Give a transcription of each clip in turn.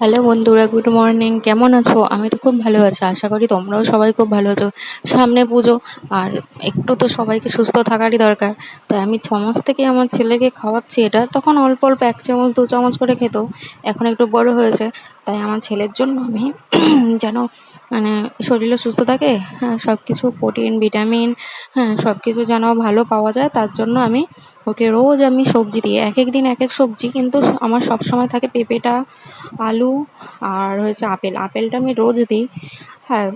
Hello বন্ধুরা good morning কেমন আছো? আমি তো খুব ভালো আছি, আশা করি তোমরাও সবাই খুব ভালো আছো। সামনে পুজো, আর একটু তো সবাইকে সুস্থ থাকারই দরকার। তাই আমি ছমাস থেকে আমার ছেলেকে খাওয়াচ্ছি এটা, তখন অল্প অল্প এক চামচ, দু চামচ করে খেত। এখন একটু বড় হয়েছে তাই আমার ছেলের জন্য আমি যেন মানে শরীরও সুস্থ থাকে হ্যাঁ সব কিছু প্রোটিন ভিটামিন হ্যাঁ সব কিছু যেন ভালো পাওয়া যায়, তার জন্য আমি ওকে রোজ আমি সবজি দিই। এক এক দিন এক এক সবজি, কিন্তু আমার সব সময় থাকে পেঁপেটা, আলু আর হয়েছে আপেল। আপেলটা আমি রোজ দিই হ্যাঁ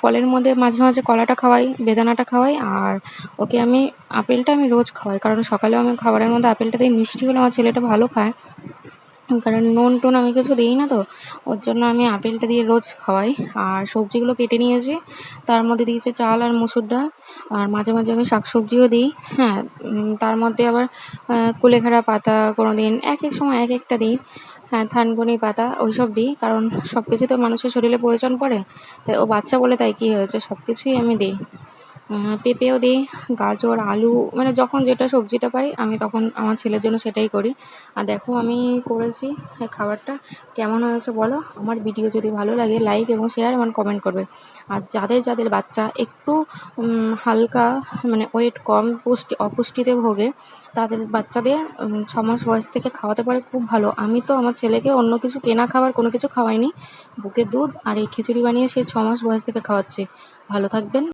ফলের মধ্যে মাঝে মাঝে কলাটা খাওয়াই, বেদানাটা খাওয়াই, আর ওকে আমি, আপেলটা আমি রোজ খাওয়াই। কারণ সকালেও আমি খাবারের মধ্যে আপেলটা দিই, মিষ্টি হলে আমার ছেলেটা ভালো খায়। কারণ নুন টুন আমি কিছু দিই না তো, ওর জন্য আমি আপেলটা দিয়ে রোজ খাওয়াই। আর সবজিগুলো কেটে নিয়েছি, তার মধ্যে দিয়েছি চাল আর মুসুর ডাল। আর মাঝে মাঝে আমি শাক সবজিও দিই হ্যাঁ তার মধ্যে আবার কুলেখাড়া পাতা কোনো দিন এক এক সময় এক একটা দিই। হ্যাঁ থানকুনি পাতা ওইসব দিই, কারণ সব কিছু তো মানুষের শরীরে প্রয়োজন পড়ে। তাই ও বাচ্চা বলে তাই কী হয়েছে সব কিছুই আমি দিই। পেঁপেও দিই, গাজর, আলু মানে যখন যেটা সবজিটা পাই, আমি তখন আমার ছেলের জন্য সেটাই করি। আর দেখো আমি করেছি খাবারটা। কেমন হয়েছে বলো? আমার ভিডিও যদি ভালো লাগে লাইক এবং শেয়ার এবং কমেন্ট করবে। আর যাদের যাদের বাচ্চা একটু হালকা মানে ওয়েট কম পুষ্টি, অপুষ্টিতে ভোগে, তাদের বাচ্চাদের ছ মাস বয়স থেকে খাওয়াতে পারে খুব ভালো। আমি তো আমার ছেলেকে অন্য কিছু কেনা খাবার কোনো কিছু খাওয়াইনি। বুকের দুধ আর এই খিচুড়ি বানিয়ে সে ছ মাস বয়স থেকে খাওয়াচ্ছি। ভালো থাকবেন।